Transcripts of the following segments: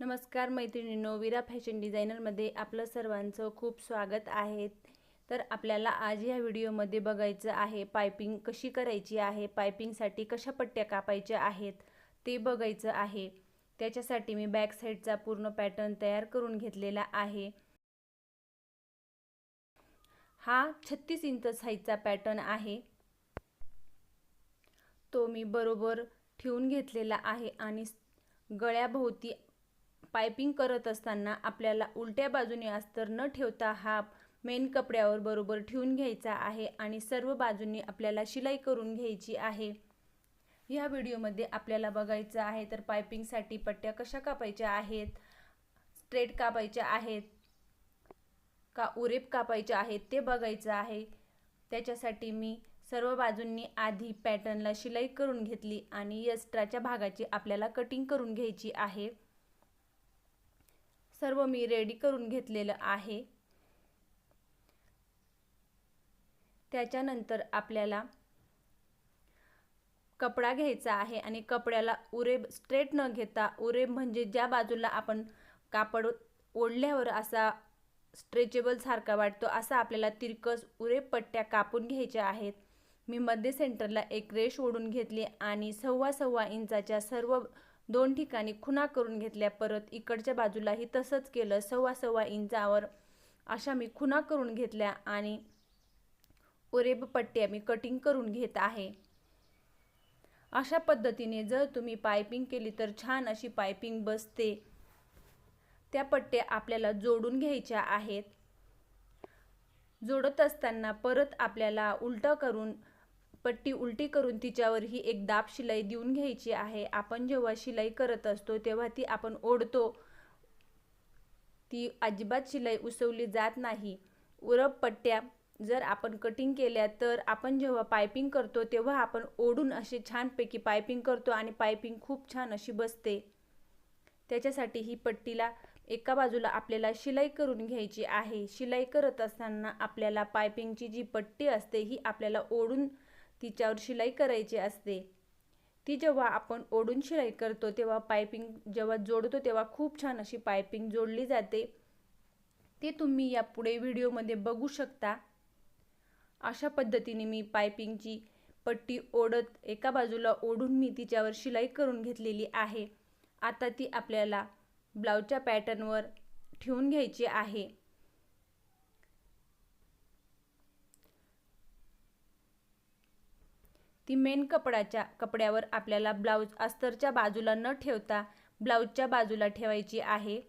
नमस्कार मैत्रिणींनो विरा फॅशन डिझायनरमध्ये आपलं सर्वांचं खूप स्वागत आहे. तर आपल्याला आज या व्हिडिओमध्ये बघायचं आहे पायपिंग कशी करायची आहे पायपिंगसाठी कशा पट्ट्या कापायच्या आहेत ते बघायचं आहे. त्याच्यासाठी मी बॅक साईडचा पूर्ण पॅटर्न तयार करून घेतलेला आहे. हा छत्तीस इंच साईजचा पॅटर्न आहे. तो मी बरोबर ठेवून घेतलेला आहे आणि गळ्याभोवती पायपिंग करत असताना आपल्याला उलट्या बाजूने अस्तर न ठेवता हा मेन कपड्यावर बरोबर ठेवून घ्यायचा आहे आणि सर्व बाजूंनी आपल्याला शिलाई करून घ्यायची आहे. ह्या व्हिडिओमध्ये आपल्याला बघायचं आहे तर पायपिंगसाठी पट्ट्या कशा कापायच्या आहेत? स्ट्रेट कापायच्या आहेत का उरेप कापायच्या आहेत ते बघायचं आहे. त्याच्यासाठी मी सर्व बाजूंनी आधी पॅटर्नला शिलाई करून घेतली आणि यस्ट्राच्या भागाची आपल्याला कटिंग करून घ्यायची आहे. सर्व मी रेडी करून घेतलेलं आहे. त्याच्यानंतर आपल्याला कपडा घ्यायचा आहे आणि कपड्याला उरेब स्ट्रेट न घेता उरेब म्हणजे ज्या बाजूला आपण कापड ओढल्यावर असा स्ट्रेचेबल सारखा वाटतो असा आपल्याला तिरकस उरेब पट्ट्या कापून घ्यायच्या आहेत. मी मध्य सेंटरला एक रेश ओढून घेतली आणि सव्वा सव्वा इंचाच्या सर्व दोन ठिकाणी खुणा करून घेतल्या परत इकडच्या बाजूलाही तसंच केलं. सव्वा सव्वा इंचावर अशा मी खुणा करून घेतल्या आणि उरेब पट्ट्या मी कटिंग करून घेत आहे. अशा पद्धतीने जर तुम्ही पायपिंग केली तर छान अशी पायपिंग बसते. त्या पट्ट्या आपल्याला जोडून घ्यायच्या आहेत. जोडत असताना परत आपल्याला उलटं करून पट्टी उलटी करून तिच्यावरही एक दाब शिलाई देऊन घ्यायची आहे. आपण जेव्हा शिलाई करत असतो तेव्हा ती आपण ओढतो. ती अजिबात शिलाई उसवली जात नाही. उरब पट्ट्या जर आपण कटिंग केल्या तर आपण जेव्हा पायपिंग करतो तेव्हा आपण ओढून असे छानपैकी पायपिंग करतो आणि पायपिंग खूप छान अशी बसते. त्याच्यासाठी ही पट्टीला एका बाजूला आपल्याला शिलाई करून घ्यायची आहे. शिलाई करत असताना आपल्याला पायपिंगची जी पट्टी असते ही आपल्याला ओढून तिच्यावर शिलाई करायची असते. ती जेव्हा आपण ओढून शिलाई करतो तेव्हा पायपिंग जेव्हा जोडतो तेव्हा खूप छान अशी पायपिंग जोडली जाते. ते तुम्ही यापुढे व्हिडिओमध्ये बघू शकता. अशा पद्धतीने मी पायपिंगची पट्टी ओढत एका बाजूला ओढून मी तिच्यावर शिलाई करून घेतलेली आहे. आता ती आपल्याला ब्लाऊजच्या पॅटर्नवर ठेवून घ्यायची आहे. ती मेन कपड्याच्या कपड्यावर आपल्याला ब्लाऊज अस्तरच्या बाजूला न ठेवता ब्लाऊजच्या बाजूला ठेवायची आहे.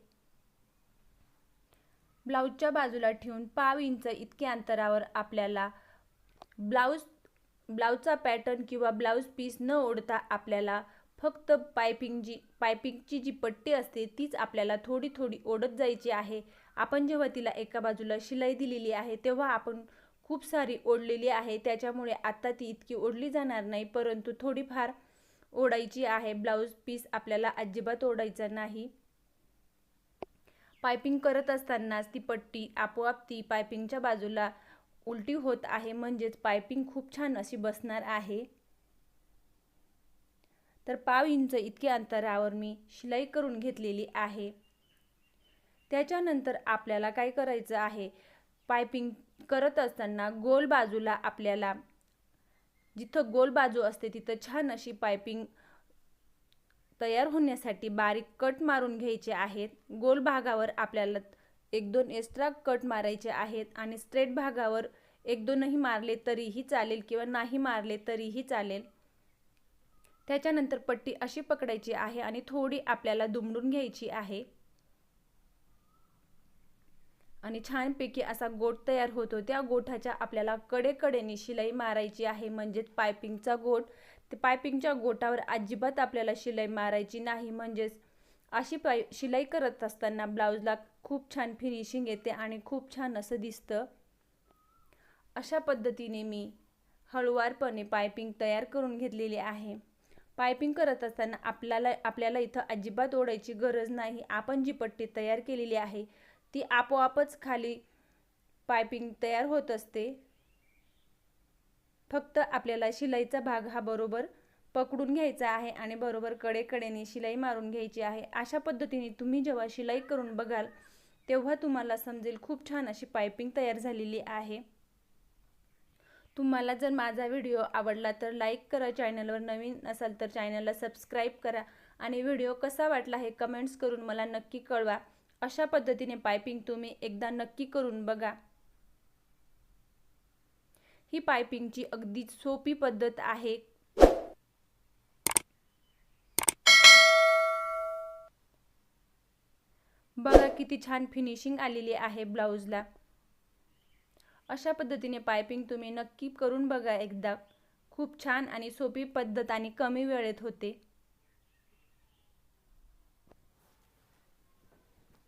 ब्लाऊजच्या बाजूला ठेवून पाव इंच इतक्या अंतरावर आपल्याला ब्लाऊज ब्लाऊजचा पॅटर्न किंवा ब्लाऊज पीस न ओढता आपल्याला फक्त पायपिंग जी पायपिंगची जी पट्टी असते तीच आपल्याला थोडी थोडी ओढत जायची आहे. आपण जेव्हा तिला एका बाजूला शिलाई दिलेली आहे तेव्हा आपण खूप सारी ओढलेली आहे. त्याच्यामुळे आत्ता ती इतकी ओढली जाणार नाही परंतु थोडीफार ओढायची आहे. ब्लाऊज पीस आपल्याला अजिबात ओढायचा नाही. पायपिंग करत असतानाच ती पट्टी आपोआप ती पायपिंगच्या बाजूला उलटी होत आहे. म्हणजेच पायपिंग खूप छान अशी बसणार आहे. तर पाव इंच इतके अंतरावर मी शिलाई करून घेतलेली आहे. त्याच्यानंतर आपल्याला काय करायचं आहे? पायपिंग करत असताना गोल बाजूला आपल्याला जिथं गोल बाजू असते तिथं छान अशी पायपिंग तयार होण्यासाठी बारीक कट मारून घ्यायचे आहेत. गोल भागावर आपल्याला एक दोन एक्स्ट्रा कट मारायचे आहेत आणि स्ट्रेट भागावर एक दोनही मारले तरीही चालेल किंवा नाही मारले तरीही चालेल. त्याच्यानंतर पट्टी अशी पकडायची आहे आणि थोडी आपल्याला दुमडून घ्यायची आहे. आणि छानपैकी असा गोट तयार होतो त्या गोठाच्या आपल्याला कडेकडेने शिलाई मारायची आहे. म्हणजेच पायपिंगचा गोट. ते पायपिंगच्या गोटावर अजिबात आपल्याला शिलाई मारायची नाही. म्हणजेच अशी पाय शिलाई करत असताना ब्लाऊजला खूप छान फिनिशिंग येते आणि खूप छान असं दिसतं. अशा पद्धतीने मी हळुवारपणे पायपिंग तयार करून घेतलेली आहे. पायपिंग करत असताना आपल्याला आपल्याला इथं अजिबात ओढायची गरज नाही. आपण जी पट्टी तयार केलेली आहे ती आपोआपच खाली पायपिंग तयार होत असते. फक्त आपल्याला शिलाईचा भाग हा बरोबर पकडून घ्यायचा आहे आणि बरोबर कडेकडेने शिलाई मारून घ्यायची आहे. अशा पद्धतीने तुम्ही जेव्हा शिलाई करून बघाल तेव्हा तुम्हाला समजेल खूप छान अशी पायपिंग तयार झालेली आहे. तुम्हाला जर माझा व्हिडिओ आवडला तर लाईक करा चॅनलवर नवीन असाल तर चॅनलला सबस्क्राईब करा आणि व्हिडिओ कसा वाटला हे कमेंट्स करून मला नक्की कळवा. अशा पद्धतीने पायपिंग तुम्ही एकदा नक्की करून बघा. ही पायपिंगची अगदी सोपी पद्धत आहे. बघा किती छान फिनिशिंग आलेली आहे ब्लाऊजला. अशा पद्धतीने पायपिंग तुम्ही नक्की करून बघा एकदा. खूप छान आणि सोपी पद्धत आणि कमी वेळेत होते.